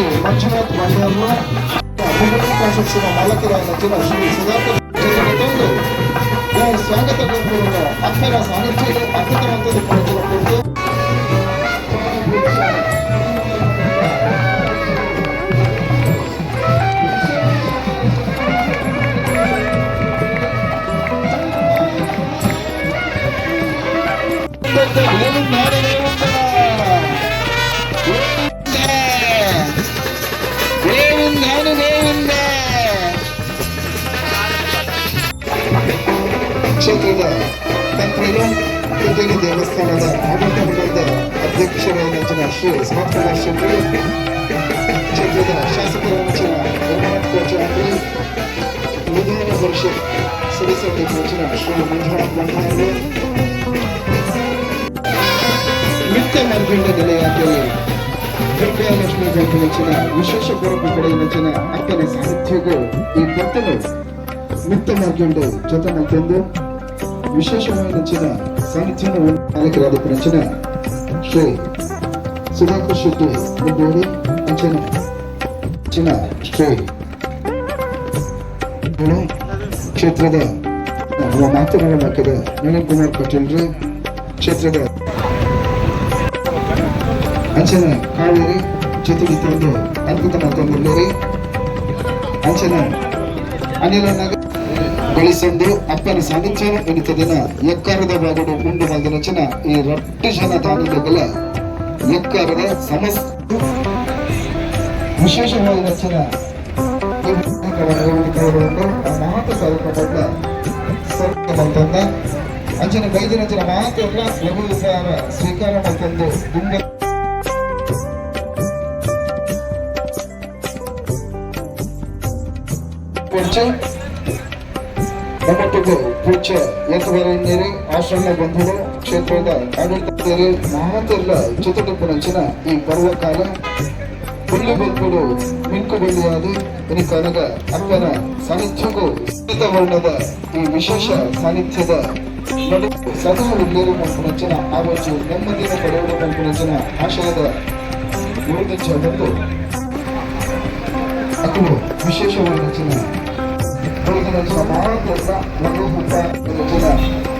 ಮಂಜುನಾಥ್ ಬಂಡಾರ್ನ ಅಭಿವೃದ್ಧಿ ಕಾನ್ಸೆಪ್ಟ್ಸ್ನ ಮಾಲಕರಾದ ಜನ ಶ್ರೀ ಸುಧಾಕರ್ ಜೊತೆಗೆ ತಂದು ಈ ಸ್ವಾಗತ ಗೌರವವನ್ನು ಅಪ್ಪರ ಸಾನ್ನಿಧ್ಯದಲ್ಲಿ ಅತ್ಯುತ್ತಮವಾದ ಪಡೆದ ಕುರಿತು ಗೋವಿಂದಾನು ಕ್ಷೇತ್ರದ ತಂತ್ರಿಗಳು ತಿರುಗೇರಿ ದೇವಸ್ಥಾನದ ಆಡಳಿತ ಮಂಡಳದ ಅಧ್ಯಕ್ಷರಾದ ಜನ ಶ್ರೀ ಸಮರ್ಪಕ ಶ್ರೀಗಳು ಕ್ಷೇತ್ರದ ಶಾಸಕರಾದ ಜನ ರಘುನಾಥ್ ಕೋಚಾರಿ ವಿಧಾನ ಪರಿಷತ್ ಸದಸ್ಯರಾದ ಜನ ಶ್ರೀ ಮಂಜುನಾಥ್ ಬಂಡಾರಿ ನಿತ್ಯ ಮಾರ್ಗಂಡ ನೆಲೆಯಾದಲ್ಲಿ ವಿದ್ಯಾಲಕ್ಷ್ಮಿ ನೆಚ್ಚಿನ ವಿಶೇಷ ಪರಪು ಪಡೆಯ ನೆಚ್ಚಿನ ಅಕ್ಕನ ಸಾಹಿತ್ಯಗೂ ಈ ಭಕ್ತನು ನಿತ್ಯ ಮಾರ್ಗಂಡು ವಿಶೇಷವಾಗಿ ನೆಚ್ಚಿನ ಸಾಹಿತ್ಯನ ನಾಯಕರಾದ ನೆಚ್ಚಿನ ಶ್ರೀ ಸುಧಾಕರ್ ಶೆಟ್ಟಿ ಮುದ್ದೋಡಿ ಅಂಚನ ನೆಚ್ಚಿನ ಶ್ರೀ? ಕ್ಷೇತ್ರದ ನಮ್ಮ ಮಾತನಾಡ ಹಾಕಿದ ನಳಿನ್ ಕುಮಾರ್ ಪಾಟೀಲ್ರಿ ಕ್ಷೇತ್ರದ ಅಂಚನ ಕಾವೇರಿ ಜೊತೆಗೆ ಅದ್ಭುತ ಅಂಚನ ಅನಿಲ ನಗ ಗಳಿಸಂದು ಅಪ್ಪನ ಸಾನ್ನಿಧ್ಯ ಎನಿತದಿನ ಎಕ್ಕಾರದ ಬಾಗುಡು ಮುಂಡು ಮಲ್ದಿನಚನ ಈ ರಟ್ಟು ಜನ ತಾಲೂಕುಗಳ ಎಕ್ಕಾರದ ಸಮಸ್ತ ವಿಶೇಷವಾಗಿ ನಚ್ಚನ ಮಾತು ಕಾರ್ಯಕ್ರಮವನ್ನು ಆ ಅಂಚಿನ ಬೈದಿನಂಚಿನ ಮಾತು ಎಲ್ಲ ಲಘು ವಿಚಾರ ಸ್ವೀಕಾರ ಮಾಡ್ತಂದು ದುಂಗ ಕೊಡ್ಚೆ ನಮ್ಮೊಟ್ಟಿಗೆ ಪೂಜ್ಯ ಎತ್ತುವರೆಂದರೆ ಆಶ್ರಮ ಬಂಧುಗಳು ಕ್ಷೇತ್ರದ ಆಡಳಿತರು ಚಿತ್ರದುರ್ಗ ನಂಚಿನ ಈ ಪರ್ವಕಾಲ ಹುಲ್ಲು ಬಲ್ಪುಡು ಮಿಂಕು ಬೆಳ್ಳಿಯಾದಿ ಈ ಕಾಲದ ಅಪ್ಪನ ಸಾನ್ನಿಧ್ಯಕ್ಕೂ ವರ್ಣದ ಈ ವಿಶೇಷ ಸಾನ್ನಿಧ್ಯದ ಸದಾ ಉಳ್ಳೇರು ಪಂಪುನಂಚಿನ ಆವತ್ತು ನೆಮ್ಮದಿನ ಪಡೆಯುವ ಪಂಪುನಂಚಿನ ಆಶಯದ ಗುರುತಿಂಚ ಬಂದು. ಅದು ವಿಶೇಷವಾದ ಬೆಳಗಿನ ಲಘು ಹುಟ್ಟ ಜನ ಸದಾಕಾಲಗಳು